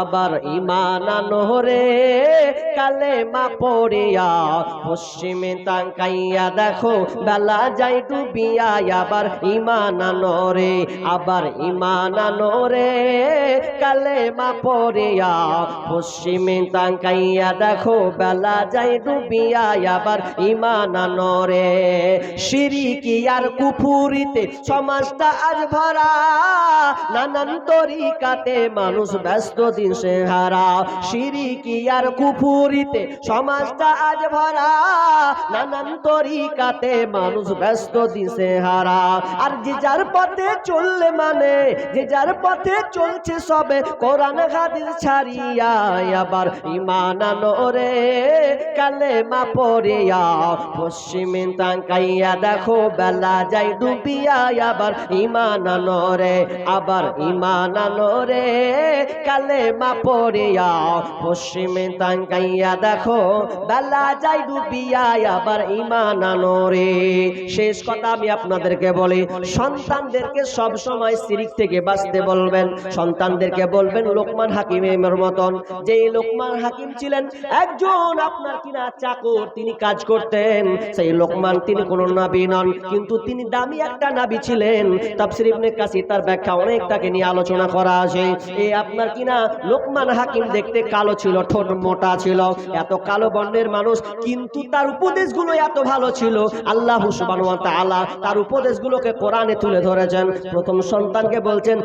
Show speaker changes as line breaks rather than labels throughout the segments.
আবার ইমান আনোরে কালে মা পড়িয়া পশ্চিমে তাকাইয়া দেখো, বেলা যাই ডুবিয়া আবার ইমান আনোরে আবার ইমান আনোরে কালে মা পড়িয়া পশ্চিমে তাকাইয়া দেখো, বেলা যাই ডুবিয়া আবার ইমান আনোরে সিরিকি আর কুফুরিতে সমাজটা আজ ভরা, নানান তরিকাতে মানুষ ব্যস্ত দিন সে হারা। সিরিকি আর কুফুরিতে সমাজটা আজ ভরা। নানান তরিকাতে মানুষ ব্যস্ত সে হারা। আর যে যার পথে চললে মানে যে যার পথে চলছে সবে, কোরআন হাদিস ছাড়িয়া আবার ইমান আনোরে কালে মা পড়িয়া পশ্চিমে তাকাইয়া দেখো, বেলা যাই ডুবিয়া আবার ইমান আনোরে আবার ইমান আনোরে কালে মা পড়িয়া পশ্চিমে তাকাইয়া দেখো বেলা যাই ডুবিয়া আবার ইমান আনোরে শেষ কথা আমি আপনাদেরকে বলি, সন্তানদেরকে সব সময় সিরিক থেকে বাঁচতে বলবেন। সন্তানদেরকে বলবেন, লোকমান হাকিমের মতন যে লোকমান হাকিম ছিলেন, একজন আপনার কিনা চাকর, তিনি কাজ করতেন। সেই লোকমান তিনি কোনো নাবি নন, কিন্তু তিনি দামি একটা নাবি ছিলেন। তাফসির ইবনে কাসি তার ব্যাখ্যা অনেক তাকে নিয়ে আলোচনা করা আছে। এ আপনার কিনা লোকমান হাকিম দেখতে কালো ছিল, ঠোঁট মোটা ছিল, এত কালো বর্ণের মানুষ, কিন্তু তার উপদেশগুলো এত ভালো ছিল। আল্লাহ তাআলা তার উপদেশগুলোকে কোরআনে তুলে ধরেছেন। প্রথম সন্তানকে বলছেন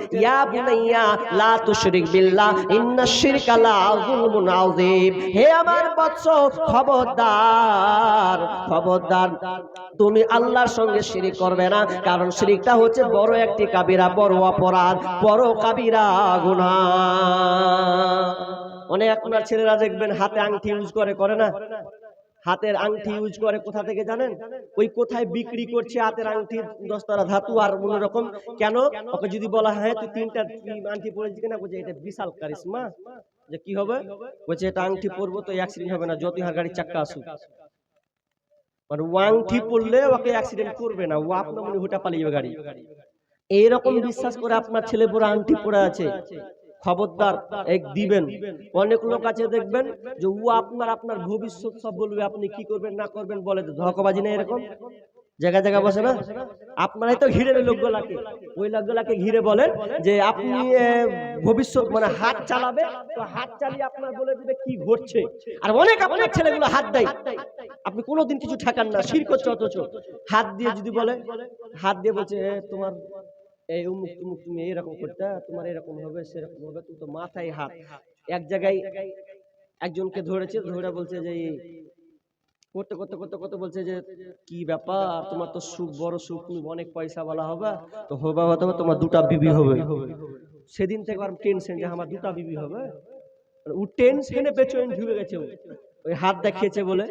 তুমি আল্লাহর সঙ্গে শিরিক করবে না, কারণ শিরিকটা হচ্ছে বড় একটি কাবিরা, বড় অপরাধ, বড় কাবিরা গুনাহ। অনেক আপনার ছেলেরা দেখবেন হাতে আংটি ইউজ করে করে না? হাতের আংটি ইউজ করে, কোথা থেকে জানেন? ওই কোথায় বিক্রি করছে হাতের আংটি দশতারা ধাতু আর রকম। কেন? ওকে যদি বলা হয়, তুই তিনটা আংটি পরেছিস কিনা? বলছে, এটা বিশাল কারিশমা। যে কি হবে? বলছে, এটা আংটি পরবো তো অ্যাক্সিডেন্ট হবে না, যতই হার গাড়ির চাক্কা আসুক। মানে ও আংটি পরলে ওকে অ্যাক্সিডেন্ট করবে না, ও আপনার মনে হুটা পালিয়ে গাড়ি। এইরকম বিশ্বাস করে আপনার ছেলে পুরো আংটি পরে আছে। খবরদার এক দিবেন। অনেক লোক আছে দেখবেন যে ও আপনার আপনার ভবিষ্যৎ সব বলবে, আপনি কি করবেন, না করবেন, বলে ধকবাজি না এরকম? জায়গা জায়গা বসে না? আপনারাই তো ঘিরে লোকগুলাকে। ওই লোকগুলাকে ঘিরে বলেন যে, আপনি ভবিষ্যৎ মানে হাত চালাবে, তো হাত চালিয়ে আপনার বলে দিবে কি ঘটছে। আর অনেক আপনার ছেলেগুলো হাত দেয়। আপনি কোনোদিন কিছু ঠেকান না, শির করছে অথচ। হাত দিয়ে যদি বলে, হাত দিয়ে বলছে তোমার এই উমুক তুমুক তুমি এরকম করতে তোমার এরকম হবে সেরকম হবে তুমি তো মাথায় হাত। এক জায়গায় একজনকে ধরেছে ধরে বলছে যে করতে করতে করতে করতে বলছে যে কি ব্যাপার? তোমার তো সুখ বড় সুখ তুমি অনেক পয়সা বলা হবে তো হবে হতে হবে তোমার দুটা বিবি হবে। সেদিন থেকে আর টেনশন যে আমার দুটা বিবি হবে? মানে ও টেনশনে পেছনে ঢুকে গেছে ও। ওই হাত দেখিয়েছে বলে।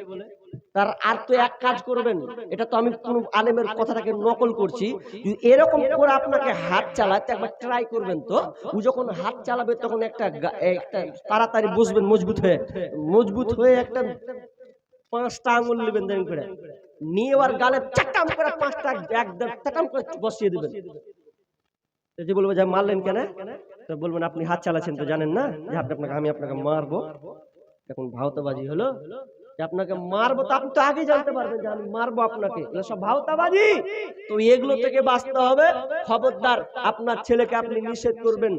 তার আর তো এক কাজ করবেন এটা তো আমি কোন আলেমের কথাটাকে নকল করছি। এরকম করে আপনাকে হাত চালাতে একবার ট্রাই করবেন তো। ও যখন হাত চালাবে, তখন একটা একটা তাড়াতাড়ি বসবেন মজবুত হয়ে মজবুত হয়ে একটা পাঁচটা আঙুল নেবেন দেন করে। নিয়ে আর গালে চাটাম করে পাঁচটা একদম চাটাম করে বসিয়ে দেবেন। যে বলব যে মারলেন কেন? তো বলবেন, আপনি হাত চালাচ্ছেন তো জানেন না যে আপনি আপনাকে, আমি আপনাকে মারবো। এখন ভাওতাবাজি হলো। আপনাকে মারবো তো আপনি তো আগে জানতে পারবেন যে আমি মারবো আপনাকে। এগুলো সব ভাওতাবাজি। তো এগুলো থেকে বাঁচতে হবে। খবরদার আপনার ছেলেকে আপনি নিষেধ করবেন।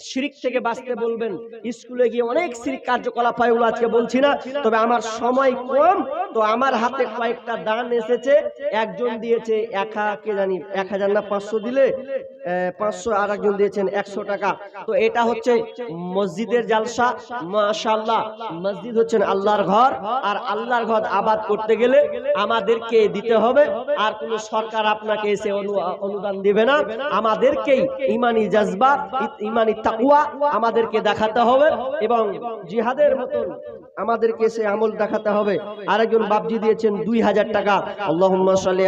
শিরিক থেকে বাঁচতে বলবেন। স্কুলে গিয়ে অনেক শিরিক কার্যকলাপ হয় ওগুলো আজকে বলছি না। তবে আমার সময় কম। তো আমার হাতে কয়েকটা দান এসেছে। একজন দিয়েছে এক কে জানি এক হাজার না পাঁচশো দিলে। পাঁচশো আর একজন দিয়েছেন একশো টাকা। তো এটা হচ্ছে মসজিদের জালসা। মাশাল্লাহ মসজিদ হচ্ছেন আল্লাহর ঘর। আর আল্লাহর ঘর আবাদ করতে গেলে আমাদেরকে দিতে হবে। আর কোন সরকার আপনাকে এসে অনুদান দিবে না। আমাদেরকেই ইমানি জজবা ইমানি তাকুয়া আমাদেরকে দেখাতে হবে। এবং জিহাদের মতন আমাদেরকে সে আমল দেখাতে হবে। আরেকজন বাপজি দিয়েছেন দুই হাজার টাকা।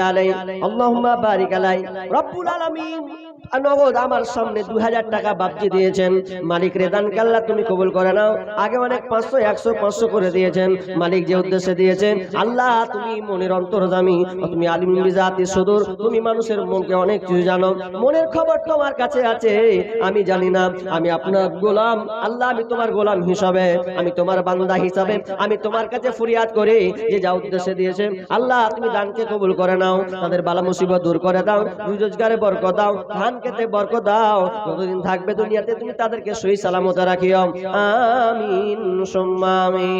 আলাই আল্লাহুম্মা বারিক আলাই রব্বুল আলামিন। নগদ আমার সামনে দু হাজার টাকা বাপজি দিয়েছেন। মালিক রেদান কাল্লা, তুমি কবুল করে নাও। আগে অনেক পাঁচশো, একশো, পাঁচশো করে দিয়েছেন। মালিক যে উদ্দেশ্যে দিয়েছেন, আল্লাহ, তুমি মনের তুমি সুদূর, তুমি মানুষের মনকে অনেক কিছু জানো। মনের খবর তোমার কাছে আছে, আমি জানি না। আমি আপনার গোলাম, আল্লাহ, আমি তোমার গোলাম হিসাবে, আমি তোমার বান্দা হিসাবে, আমি তোমার কাছে ফরিয়াদ করি। যে যা উদ্দেশ্যে দিয়েছে আল্লাহ, তুমি দানকে কবুল করে নাও। তাদের বালা মুসিবত দূর করে দাও। রোজগারে বরকত দাও। ধান খেতে বরকত দাও। যতদিন থাকবে দুনিয়াতে তুমি তাদেরকে সহি সালামতে রাখিও। আমিন, সুম্মা আমিন।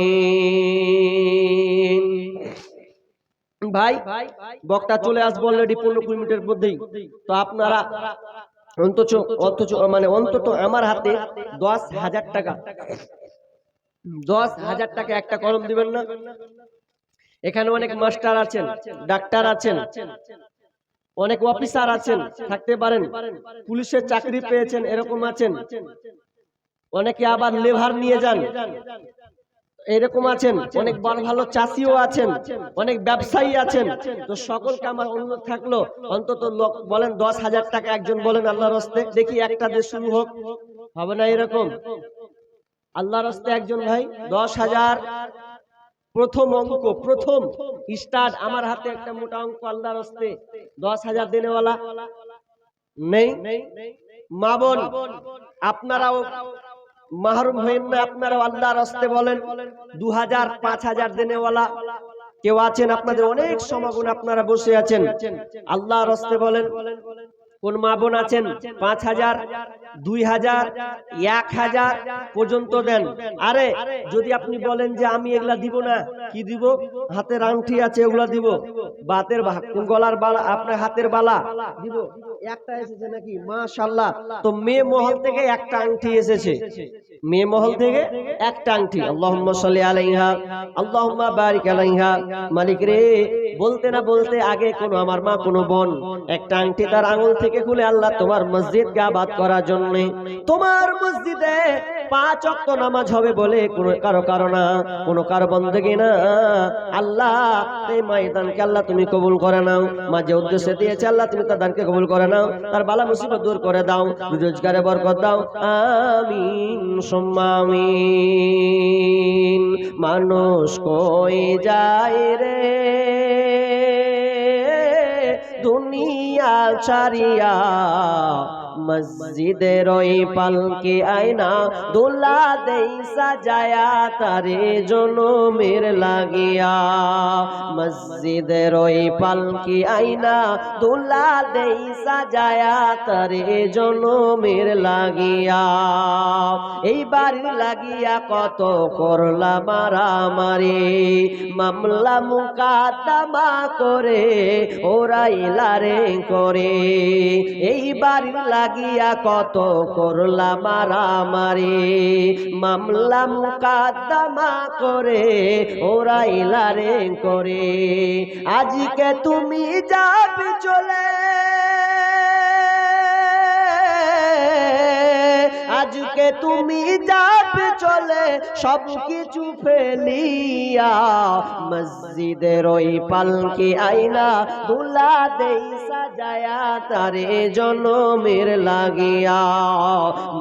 ভাই, বক্তা চলে আসব অলরেডি পনেরো কুড়ি মিনিটের মধ্যেই। তো আপনারা অন্তত অন্তত মানে অন্তত আমার হাতে দশ হাজার টাকা। দশ হাজার টাকা একটা কলম দিবেন না। এখানে অনেক মাস্টার আছেন, ডাক্তার আছেন। অনেক অফিসার আছেন, থাকতে পারেন, পুলিশের চাকরি পেয়েছেন, এরকম আছেন। অনেকে আবার লেভার নিয়ে যান, এরকম আছেন। অনেক বড় ভালো চাষিও আছেন, অনেক ব্যবসায়ী আছেন। তো সকলকে আমার অনুরোধ থাকল, অন্তত লোক বলেন, দশ হাজার টাকা একজন বলেন আল্লাহর হস্তে, দেখি একটা দেশ শুরু হোক। হবে না এরকম? আল্লাহর হস্তে একজন ভাই, দশ হাজার প্রথম অঙ্ক, প্রথম। স্টার্ট। আমার হাতে একটা মোটা অঙ্ক আল্লাহর হস্তে। দশ হাজার দিনেওয়ালা। নেই। মা বোন আপনারাও মাহরুম হইন না, আপনারাও আল্লাহর হস্তে বলেন। দু হাজার, পাঁচ হাজার দিনেওয়ালা। কেউ আছেন? আপনাদের অনেক সমাগুণ আপনারা বসে আছেন। আল্লাহর হস্তে বলেন। কোন মা বোন আছেন? পাঁচ হাজার, দুই হাজার, এক হাজার পর্যন্ত দেন। আরে, যদি আপনি বলেন যে আমি এগুলা দিব না, কি দিব? হাতের আংটি আছে, ওগুলা দিব। বাতের গলার বালা, আপনার হাতের বালা দিব। একটা এসেছে নাকি? মাশাল্লাহ তো মেয়ে মহল থেকে একটা আংটি এসেছে। মেয়ে মহল থেকে একটা আংটি। আল্লাহুম্মা সাল্লি আলাইহা। আল্লাহুম্মা বারিক আলাইহা। মালিক রে বলতে না বলতে আগে কোন আমার মা কোন বোন একটা আংটি তার আঙুল থেকে খুলে আল্লাহ তোমার মসজিদকে আবাদ করার জন্য। তোমার মসজিদে পাঁচ অক্ত নামাজ হবে বলে কোনো কারও কারও না কোনো কারও বন্ধকি না। আল্লাহ এই ময়দানকে আল্লাহ তুমি কবুল করে নাও। মা যে উদ্দেশ্যে দিয়েছে আল্লাহ তুমি তার দানকে কবুল করে নাও, তার বালা মুসিবত দূর করে দাও, রোজগারে বরকত দাও। আমিন সম্মামিন মানুষ কই যায় রে? দুনিয়া ছাড়িয়া মসজিদের ওই পালকে আয়না দোলা দেই সাজায়া তারে জনমের লাগিয়া। মসজিদের ওই পালকে আয়না দোলা দেই সাজায়া তারে জনমের লাগিয়া। এই বাড়ির লাগিয়া কত করলা মারামারি, মামলা মুকাদ্দমা করে ওরা ইলারে করে। এই বাড়ির লাগিয়া কত করলা মারামারি। মামলা মুকাদ্দমা করে ওরা ইলারে করে। আজকে তুমি যাবে চলে। আজকে তুমি যাবে চলে। সব কিছু ফেলিয়া মসজিদের ওই পালকি আইনা দুলা দেই সাজায়া তারে জনমের লাগিয়া,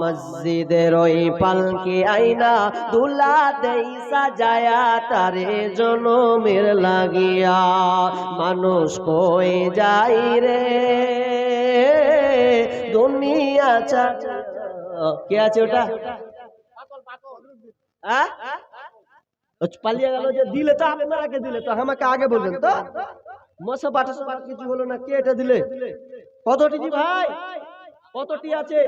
মসজিদের ওই পালকি আইনা দুলা দেই, সাজায়া তারে জনমের লাগিয়া। মানুষ কই যাই রে? দুনিয়া ছাড়া কে আছে ওটা? পালিয়ে গেল যে দিলে তো আপনাকে দিলে তো, আমাকে আগে বলবেন তো। মশা বাটা সবার কিছু হলো না কে এটা দিলে? কতটি ভাই? কতটি আছে?